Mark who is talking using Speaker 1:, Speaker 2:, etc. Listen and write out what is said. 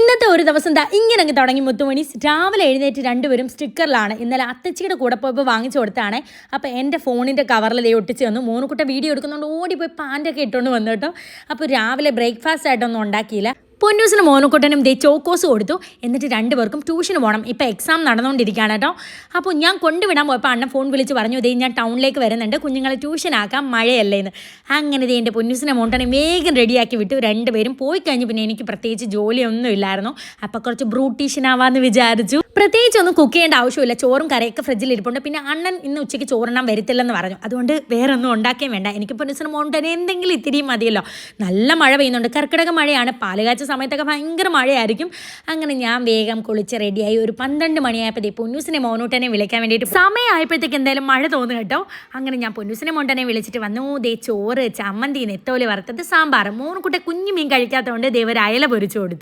Speaker 1: ഇന്നത്തെ ഒരു ദിവസം ദാ ഇങ്ങനെ അങ്ങ് തുടങ്ങി മുത്തുമണി. രാവിലെ എഴുന്നേറ്റ് രണ്ടുപേരും സ്റ്റിക്കറിലാണ്. ഇന്നലെ അത്തച്ചിയുടെ കൂടെ പോയപ്പോൾ വാങ്ങിച്ചു കൊടുത്താണ്. അപ്പോൾ എന്റെ ഫോണിന്റെ കവറിൽ ദേ ഒട്ടിച്ച് തന്നു. മൂന്നുകുട്ട വീഡിയോ എടുക്കുന്നതുകൊണ്ട് ഓടിപ്പോയി പാന്റൊക്കെ ഇട്ടുകൊണ്ട് വന്നു കേട്ടോ. അപ്പോൾ രാവിലെ ബ്രേക്ക്ഫാസ്റ്റ് ആയിട്ടൊന്നും ഉണ്ടാക്കിയില്ല. പൊന്നൂസിന് മോനക്കുട്ടനും ദേ ചോക്കോസ് കൊടുത്തു. എന്നിട്ട് രണ്ടുപേർക്കും ട്യൂഷന് പോകണം. ഇപ്പോൾ എക്സാം നടന്നുകൊണ്ടിരിക്കുകയാണ് കേട്ടോ. അപ്പോൾ ഞാൻ കൊണ്ടുവിടാൻ പോയപ്പോൾ അണ്ണൻ ഫോൺ വിളിച്ച് പറഞ്ഞു ദേ ഞാൻ ടൗണിലേക്ക് വരുന്നുണ്ട്. കുഞ്ഞുങ്ങളെ ട്യൂഷനാക്കാം മഴയല്ലേ എന്ന്. അങ്ങനെ ദേ എന്റെ പൊന്നൂസിനെ മോണ്ടനെ വേഗം റെഡിയാക്കി വിട്ടു. രണ്ടുപേരും പോയി കഴിഞ്ഞ് പിന്നെ എനിക്ക് പ്രത്യേകിച്ച് ജോലിയൊന്നും ഇല്ലായിരുന്നു. അപ്പോൾ കുറച്ച് ബ്രൂട്ടീഷ്യനാവാന്ന് വിചാരിച്ചു. പ്രത്യേകിച്ച് ഒന്നും കുക്ക് ചെയ്യേണ്ട ആവശ്യമില്ല. ചോറും കറിയൊക്കെ ഫ്രിഡ്ജിൽ ഇരിപ്പുണ്ട്. പിന്നെ അണ്ണൻ ഇന്ന് ഉച്ചയ്ക്ക് ചോറെണ്ണം വരത്തില്ലെന്ന് പറഞ്ഞു. അതുകൊണ്ട് വേറെ ഒന്നും ഉണ്ടാക്കുകയും വേണ്ട. എനിക്ക് പൊന്നൂസിന് മോണ്ടനെ എന്തെങ്കിലും ഇത്തിരി മതിയല്ലോ. നല്ല മഴ പെയ്യുന്നുണ്ട്. കർക്കിടക മഴയാണ്. പാലുകാച്ച സമയത്തൊക്കെ ഭയങ്കര മഴയായിരിക്കും. അങ്ങനെ ഞാൻ വേഗം കുളിച്ച് റെഡിയായി ഒരു പന്ത്രണ്ട് മണിയായപ്പോൾ പൊന്നൂസിനെ മോനൂട്ടനെ വിളിക്കാൻ വേണ്ടിയിട്ട് സമയമായപ്പോഴത്തേക്ക് എന്തായാലും മഴ തോന്നു കേട്ടോ. അങ്ങനെ ഞാൻ പൊന്നൂസിനെ മോണ്ടനെ വിളിച്ചിട്ട് വന്നു. ദേ ചോറ് ചമ്മന്തി നെത്തോൽ വറുത്തത് സാമ്പാർ മൂന്ന് കുട്ടി കുഞ്ഞു മീൻ കഴിക്കാത്തതുകൊണ്ട് ദേ പൊരിച്ചു കൊടുത്തു.